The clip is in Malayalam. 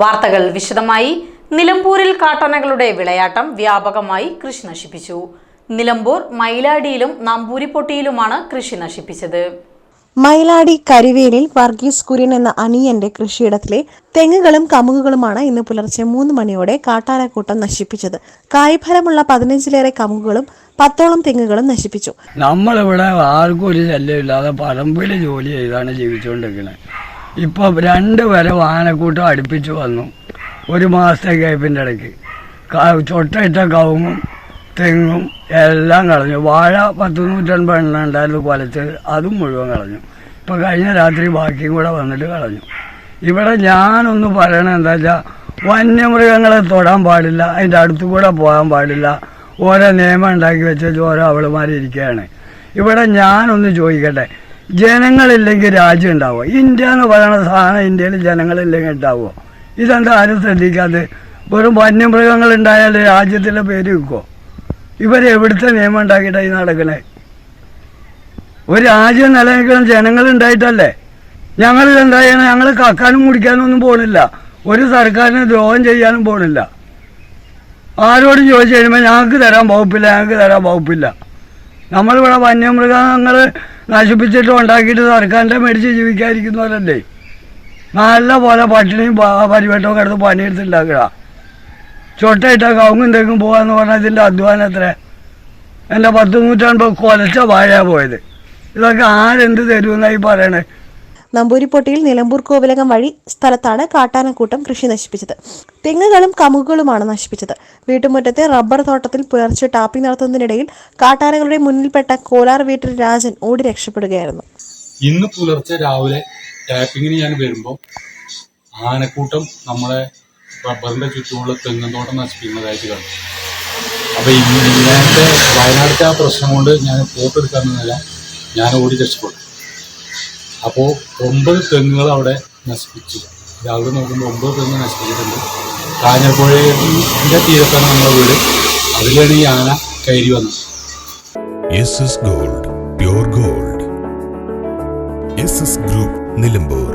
വാർത്തകൾ വിശദമായി. നിലമ്പൂരിൽ കാട്ടനകളുടെ വിളയാട്ടം വ്യാപകമായി കൃഷി നശിപ്പിച്ചു. നിലമ്പൂർ മൈലാടിയിലും നമ്പൂരിപ്പൊട്ടിയിലുമാണ് കൃഷി നശിപ്പിച്ചത്. മൈലാടി കരിവേലിൽ വർഗീസ് കുര്യൻ എന്ന അനിയന്റെ കൃഷിയിടത്തിലെ തെങ്ങുകളും കമുകുകളുമാണ് ഇന്ന് പുലർച്ചെ മൂന്ന് മണിയോടെ കാട്ടാനക്കൂട്ടം നശിപ്പിച്ചത്. കായ്ഫലമുള്ള പതിനഞ്ചിലേറെ കമുകുകളും പത്തോളം തെങ്ങുകളും നശിപ്പിച്ചു. നമ്മളിവിടെ ആർക്കും ഒരു ശല്യമില്ലാതെ പറമ്പിൽ ജോലി ചെയ്താണ് ജീവിച്ചുകൊണ്ടിരിക്കുന്നത് ഇപ്പോൾ രണ്ട് വരെ വാഹനക്കൂട്ടം അടുപ്പിച്ച് വന്നു. ഒരു മാസത്തെ ഗ്യാപ്പിന്റെ ഇടയ്ക്ക്. ചൊട്ടയിട്ട കവുങ്ങും തെങ്ങും എല്ലാം കളഞ്ഞു. വാഴ പത്ത് നൂറ്റൻപത് എണ്ണം ഉണ്ടായിരുന്നു കൊലച്ച്. അതും മുഴുവൻ കളഞ്ഞു. ഇപ്പം കഴിഞ്ഞ രാത്രി ബാക്കിയും കൂടെ വന്നിട്ട് കളഞ്ഞു. ഇവിടെ ഞാനൊന്ന് പറയണത് എന്താ വെച്ചാൽ വന്യമൃഗങ്ങളെ തൊടാൻ പാടില്ല അതിന്റെ അടുത്തു കൂടെ പോകാൻ പാടില്ല. ഓരോ നിയമം ഉണ്ടാക്കി വെച്ചാൽ ഓരോ അവളുമാരി ഇരിക്കുകയാണ് ഇവിടെ ഞാനൊന്ന് ചോദിക്കട്ടെ ജനങ്ങളില്ലെങ്കിൽ രാജ്യം ഉണ്ടാവുമോ ഇന്ത്യ എന്ന് പറയുന്ന സാധനം ഇന്ത്യയിൽ ജനങ്ങളില്ലെങ്കിൽ ഉണ്ടാവുമോ ഇതെന്താ ആരും ശ്രദ്ധിക്കാതെ? വെറും വന്യമൃഗങ്ങൾ ഉണ്ടായാൽ രാജ്യത്തിന്റെ പേര് വെക്കുമോ ഇവർ എവിടുത്തെ നിയമം ഉണ്ടാക്കിയിട്ടായി നടക്കണേ? ഒരു രാജ്യം നിലനിൽക്കണം ജനങ്ങൾ ഉണ്ടായിട്ടല്ലേ? ഞങ്ങൾ എന്തായാലും ഞങ്ങൾ കക്കാനും കുടിക്കാനും ഒന്നും പോണില്ല. ഒരു സർക്കാരിന് ദ്രോഹം ചെയ്യാനും പോണില്ല. ആരോടും ചോദിച്ചു കഴിയുമ്പോൾ ഞങ്ങൾക്ക് തരാൻ വകുപ്പില്ല ഞങ്ങൾക്ക് തരാൻ വകുപ്പില്ല. നമ്മളിവിടെ വന്യമൃഗങ്ങൾ നശിപ്പിച്ചിട്ട് ഉണ്ടാക്കിയിട്ട് സർക്കാരിന്റെ മേടിച്ച് ജീവിക്കാതിരിക്കുന്നവരല്ലേ നല്ല പോലെ പട്ടിണിയും പരിവട്ടവും കിടന്ന് പണിയെടുത്തുണ്ടാക്കുക ചൊട്ടയിട്ട കവുങ്ങും തെങ്ങും പോകാന്ന് പറഞ്ഞാൽ ഇതിന്റെ അധ്വാനം എത്ര? എന്റെ പത്ത് നൂറ്റാണ്ട് കൊലച്ച വാഴയാണ് പോയത്. ഇതൊക്കെ ആരെന്ത് തരുമെന്നായി പറയണേ? നമ്പൂരിപ്പൊട്ടിയിൽ നിലമ്പൂർ കോവിലകം വഴി സ്ഥലത്താണ് കാട്ടാനക്കൂട്ടം കൃഷി നശിപ്പിച്ചത്. തെങ്ങുകളും കമുകുകളുമാണ് നശിപ്പിച്ചത്. വീട്ടുമുറ്റത്തെ റബ്ബർ തോട്ടത്തിൽ പുലർച്ചെ ടാപ്പിംഗ് നടത്തുന്നതിനിടയിൽ കാട്ടാനകളുടെ മുന്നിൽപ്പെട്ട കോലാർ വീട്ടിൽ രാജൻ ഓടി രക്ഷപ്പെടുകയായിരുന്നു. ഇന്ന് പുലർച്ചെ രാവിലെ ടാപ്പിങ്ങിന് ഞാൻ വരുമ്പോൾ ആനക്കൂട്ടം നമ്മളെ റബ്ബറിന്റെ ചുറ്റുമുള്ള തെങ്ങുന്തോട്ടം നശിപ്പിക്കുന്നതായിട്ട് കണ്ടു. അപ്പൊ ഇന്നത്തെ വയനാട്ടിലെ ആ പ്രശ്നം കൊണ്ട് ഞാൻ ഫോട്ടോ എടുക്കാൻ നിന്നില്ല ഞാൻ ഓടി രക്ഷപ്പെട്ടു. അപ്പോൾ ഒമ്പത് തെങ്ങുകൾ അവിടെ നശിപ്പിച്ചു. രാവിലെ നോക്കുമ്പോൾ ഒമ്പത് തെങ്ങ് നശിപ്പിച്ചിട്ടുണ്ട്. കാഞ്ഞിരപ്പുഴയുടെ തീരത്താണ് നമ്മുടെ വീട്. അതിലാണ് ഈ ആന കയറി വന്നത്. Gold pure gold S S group Nilambur